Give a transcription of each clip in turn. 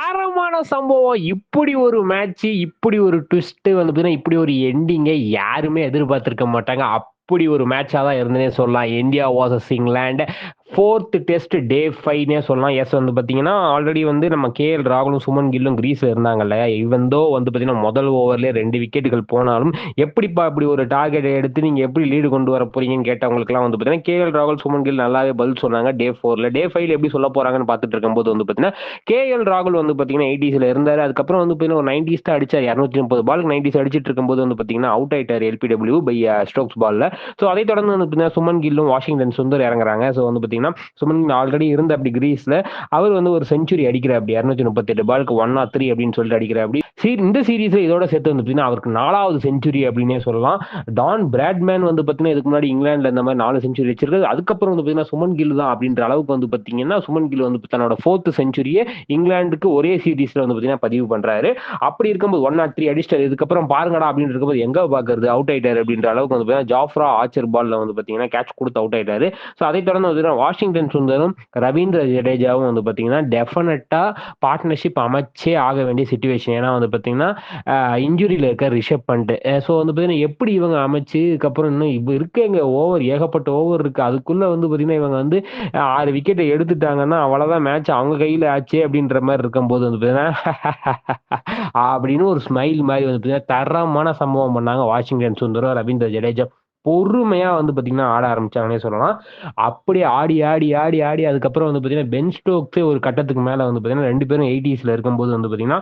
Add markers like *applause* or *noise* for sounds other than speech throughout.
தரமான சம்பவம் இப்படி ஒரு மேட்ச் இப்படி ஒரு ட்விஸ்ட் வந்து பார்த்தீங்கன்னா இப்படி ஒரு எண்டிங்கை யாருமே எதிர்பார்த்திருக்க மாட்டாங்க. அப்படி ஒரு மேட்சாக தான் இருந்தனே சொல்லலாம். இந்தியா வாசஸ் இங்கிலாந்து ஃபோர்த் டெஸ்ட் டே ஃபைவ்னே சொல்லலாம். எஸ் வந்து பார்த்தீங்கன்னா ஆல்ரெடி வந்து நம்ம கேஎல் ராகுலும் சுமன் கில்லும் கிரீஸில் இருந்தாங்கல்ல இவந்தோ வந்து பார்த்தீங்கன்னா முதல் ஓவர்லேயே ரெண்டு விக்கெட்டுகள் போனாலும் எப்படிப்பா இப்படி ஒரு டார்கெட் எடுத்து நீங்கள் எப்படி லீடு கொண்டு வர போறீங்கன்னு கேட்டவங்களுக்குலாம் வந்து பார்த்தீங்கன்னா கேஎல் ராகுல் சுமன் கில் நல்லாவே பதில் சொன்னாங்க. டே ஃபோரில் டே ஃபைவ்ல எப்படி சொல்ல போகிறாங்கன்னு பார்த்துட்டு இருக்கும்போது வந்து பார்த்தீங்கன்னா கேஎல் ராகுல் வந்து பார்த்தீங்கன்னா எயிட்டிஸில் இருந்தார். அதுக்கப்புறம் வந்து பார்த்தீங்கன்னா ஒரு நைன்டிஸ் தான் அடிச்சார். இரநூத்தி முப்பது பாலுக்கு நைன்டிஸ் அடிச்சிட்டு இருக்கும்போது வந்து பார்த்தீங்கன்னா அவுட் ஆயிட்டார் எல்பிடபிள்யூ uh, பை ஸ்ட்ரோக்ஸ் பாலில் ஸோ அதை தொடர்ந்து வந்து பார்த்தீங்கன்னா சுமன் கில்லும் வாஷிங்டன் சுந்தர் இறங்குறாங்க. ஸோ வந்து பார்த்தீங்கன்னா பார்த்தீங்கன்னா சுமன் ஆல்ரெடி இருந்த அப்படி கிரீஸ்ல அவர் வந்து ஒரு செஞ்சுரி அடிக்கிற அப்படி இரநூத்தி முப்பத்தெட்டு பாலுக்கு ஒன் ஆர் த்ரீ அப்படின்னு சொல்லிட்டு அடிக்கிற அப்படி. சீ இந்த சீரீஸ்ல இதோட சேர்த்து வந்து பார்த்தீங்கன்னா அவருக்கு நாலாவது செஞ்சுரி அப்படின்னே சொல்லலாம். டான் பிராட்மேன் வந்து பார்த்தீங்கன்னா இதுக்கு முன்னாடி இங்கிலாந்துல இந்த மாதிரி நாலு செஞ்சுரி வச்சிருக்காரு அதுக்கப்புறம் வந்து பார்த்தீங்கன்னா சுமன் கில் தான் அப்படின்ற அளவுக்கு வந்து பார்த்தீங்கன்னா சுமன் கில் வந்து தன்னோட ஃபோர்த் செஞ்சுரியே இங்கிலாந்துக்கு ஒரே சீரீஸ்ல வந்து பார்த்தீங்கன்னா பதிவு பண்றாரு. அப்படி இருக்கும்போது ஒன் நாட் த்ரீ அடிஸ்டர் இதுக்கப்புறம் பாருங்கடா அப்படின்னு இருக்கும்போது எங்க பாக்குறது? அவுட் ஆயிட்டாரு அப்படின்ற அளவுக்கு வந்து பார்த்தீங்கன்னா ஜாஃப்ரா ஆச்சர் பால்ல வந்து பார்த்தீங்கன்னா கேட்ச் கொடுத்து அவுட் ஆயிட்டாரு. ஸோ அதை தொடர்ந்து வந்து வாஷிங்டன் சுந்தரும் ரவீந்திர ஜடேஜாவும் வந்து பார்த்தீங்கன்னா டெஃபினட்டாக பார்ட்னர்ஷிப் அமைச்சே ஆக வேண்டிய சுச்சுவேஷன் ஏன்னா வந்து பார்த்தீங்கன்னா இன்ஜுரியில் இருக்க ரிஷப் பண்ணிட்டு ஸோ வந்து பார்த்தீங்கன்னா எப்படி இவங்க அமைச்சு இதுக்கப்புறம் இன்னும் இப்போ இருக்கங்க ஓவர் ஏகப்பட்ட ஓவர் இருக்கு. அதுக்குள்ள வந்து பார்த்தீங்கன்னா இவங்க வந்து ஆறு விக்கெட்டை எடுத்துட்டாங்கன்னா அவ்வளோதான் மேட்ச் அவங்க கையில் ஆச்சு அப்படின்ற மாதிரி இருக்கும்போது வந்து பார்த்தீங்கன்னா *laughs* அப்படின்னு ஒரு ஸ்மைல் மாதிரி வந்து பார்த்தீங்கன்னா தரமான சம்பவம் பண்ணாங்க வாஷிங்டன் சுந்தரம் ரவீந்திர ஜடேஜா. பொறுமையா வந்து பாத்தீங்கன்னா ஆட ஆரம்பிச்சாங்கன்னே சொல்லலாம். அப்படி ஆடி ஆடி ஆடி ஆடி அதுக்கப்புறம் வந்து பாத்தீங்கன்னா பென் ஸ்டோக்ஸே ஒரு கட்டத்துக்கு மேல வந்து பாத்தீங்கன்னா ரெண்டு பேரும் எயிட்டிஸ்ல இருக்கும்போது வந்து பாத்தீங்கன்னா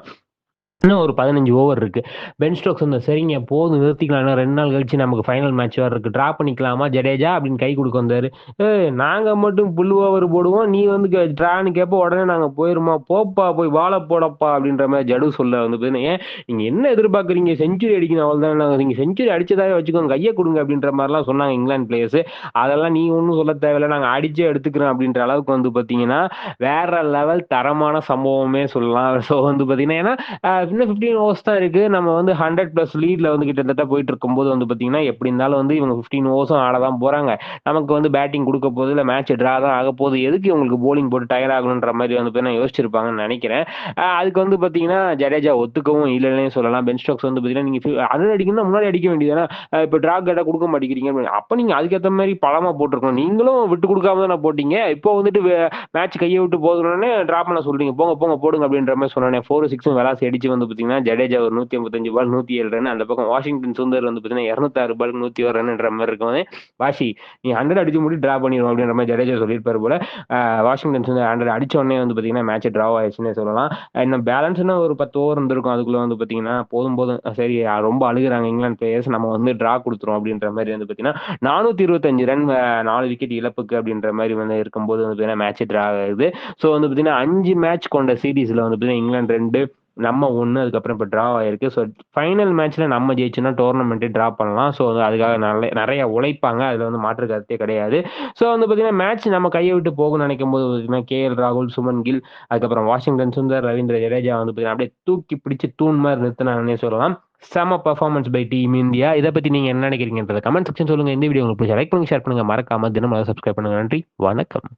இன்னும் ஒரு பதினஞ்சு ஓவர் இருக்கு. பென் ஸ்டோக்ஸ் வந்து சரிங்க போதும் நிறுத்திக்கலாம். ரெண்டு நாள் கழிச்சு நமக்கு ஃபைனல் மேட்ச் வேறு இருக்கு. ட்ரா பண்ணிக்கலாமா? ஜடேஜா அப்படின்னு கை கொடுக்க வந்தாரு. ஏ நாங்க மட்டும் புல் ஓவர் போடுவோம். நீ வந்து ட்ரான்னு கேட்ப உடனே நாங்க போயிருமா? போப்பா போய் வாழை போடப்பா அப்படின்ற மாதிரி ஜடு சொல்ல வந்து பார்த்தீங்கன்னா ஏன்? நீங்க என்ன எதிர்பார்க்குறீங்க? செஞ்சுரி அடிக்கணும் அவள் நாங்கள் நீங்க செஞ்சுரி அடிச்சதாவே வச்சுக்கோங்க. கையை கொடுங்க அப்படின்ற மாதிரிலாம் சொன்னாங்க இங்கிலாந்து பிளேயர்ஸ் அதெல்லாம் நீ ஒன்றும் சொல்ல தேவையில்ல. நாங்கள் அடிச்சே எடுத்துக்கிறோம் அப்படின்ற அளவுக்கு வந்து பார்த்தீங்கன்னா வேற லெவல் தரமான சம்பவமே சொல்லலாம். ஸோ வந்து பார்த்தீங்கன்னா ஏன்னா இன்னும் ஃபிஃப்டீன் ஓவர்ஸ் தான் இருக்கு. நம்ம வந்து ஹண்ட்ரட் பிளஸ் லீட்ல வந்து கிட்டத்தட்ட போயிட்டு இருக்கும்போது வந்து பாத்தீங்கன்னா எப்படி இருந்தாலும் வந்து இவங்க ஃபிஃப்டீன் ஓவர்ஸும் ஆட தான் போறாங்க. நமக்கு வந்து பேட்டிங் கொடுக்க போது இல்ல மேட்ச் ட்ரா தான் ஆக போது எதுக்கு இவங்களுக்கு போலிங் போட்டு டயர் ஆகணுன்ற மாதிரி வந்து நான் யோசிச்சிருப்பாங்கன்னு நினைக்கிறேன். அதுக்கு வந்து பாத்தீங்கன்னா ஜடேஜா ஒத்துக்கவும் இல்லைன்னு சொல்லலாம். பென் ஸ்டாக்ஸ் வந்து பாத்தீங்கன்னா நீங்க அது அடிக்கணும் முன்னாடி அடிக்க வேண்டியதுனா இப்போ ட்ரா கேட்டா கொடுக்க மாட்டேங்கிறீங்க. அப்ப நீங்க அதுக்கேற்ற மாதிரி பழமா போட்டிருக்கணும். நீங்களும் விட்டு கொடுக்காம தானே போட்டீங்க. இப்போ வந்துட்டு மேட்ச் கையை விட்டு போதுன்னு ட்ரா பண்ண சொல்றீங்க. போங்க போங்க போடுங்க அப்படின்ற மாதிரி சொன்னேன் ஃபோர் சிக்ஸும் விளாசி அடிச்சு வந்து பார்த்தீங்கன்னா ஜடேஜா ஒரு நூற்றி ஐம்பத்தஞ்சு பால் நூற்றி ஏழு ரன் அந்த பக்கம் வாஷிங்டன் சுந்தர் வந்து பார்த்தீங்கன்னா இரநூத்தாறு பாலுக்கு நூற்றி ஒரு ரன்ன்ற மாதிரி இருக்கும். வாஷி நீ ஹண்ட்ரட் அடிச்சு முடி ட்ரா பண்ணிடுவோம் அப்படின்ற மாதிரி ஜடேஜா சொல்லியிருப்பார் போல. வாஷிங்டன் சுந்தர் ஹண்ட்ரட் அடிச்ச உடனே வந்து பார்த்தீங்கன்னா மேட்ச் ட்ரா ஆயிடுச்சுன்னு சொல்லலாம். இன்னும் பேலன்ஸ்னா ஒரு பத்து ஓவர் இருந்திருக்கும். அதுக்குள்ள வந்து பார்த்தீங்கன்னா போதும் போதும். சரி ரொம்ப அழுகுறாங்க இங்கிலாந்து பிளேயர்ஸ் நம்ம வந்து ட்ரா கொடுத்துரும் அப்படின்ற மாதிரி வந்து பார்த்தீங்கன்னா நானூற்றி இருபத்தஞ்சு ரன் நாலு விக்கெட் இழப்புக்கு அப்படின்ற மாதிரி வந்து இருக்கும்போது வந்து பார்த்தீங்கன்னா மேட்ச் ட்ரா ஆகுது. ஸோ வந்து பார்த்தீங்கன்னா அஞ்சு மேட்ச் கொண்ட சீரீஸ்ல வந்து பார்த்தீங்கன்னா இங்கிலாந்து ரெண்டு நம்ம ஒன்று அதுக்கப்புறம் இப்போ ட்ரா ஆயிருக்கு. ஸோ ஃபைனல் மேட்ச்சில் நம்ம ஜெயிச்சோன்னா டோர்னமெண்ட்டே ட்ரா பண்ணலாம். ஸோ அதுக்காக நல்ல நிறைய உழைப்பாங்க. அதில் வந்து மாற்று கருத்தே கிடையாது. ஸோ வந்து பார்த்தீங்கன்னா மேட்ச் நம்ம கையை விட்டு போகணும்னு நினைக்கும் போது பார்த்தீங்கன்னா கே எல் ராகுல் சுமன் கில் அதுக்கப்புறம் வாஷிங்டன் சுந்தர் ரவீந்திர ஜடேஜா வந்து பார்த்தீங்கன்னா அப்படியே தூக்கி பிடிச்சி தூண் மாதிரி நிறுத்தினாங்கன்னே சொல்லலாம். செம பர்ஃபார்மன்ஸ் பை டீம் இந்தியா இதை பற்றி நீங்கள் என்ன நினைக்கிறீங்கன்றத கமெண்ட் செக்ஷன் சொல்லுங்கள் இந்த வீடியோ உங்களுக்கு பிடிச்ச லைக் பண்ணுங்க ஷேர் பண்ணுங்கள் மறக்காம தினமும் சப்ஸ்கிரைப் பண்ணுங்கள் நன்றி. வணக்கம்.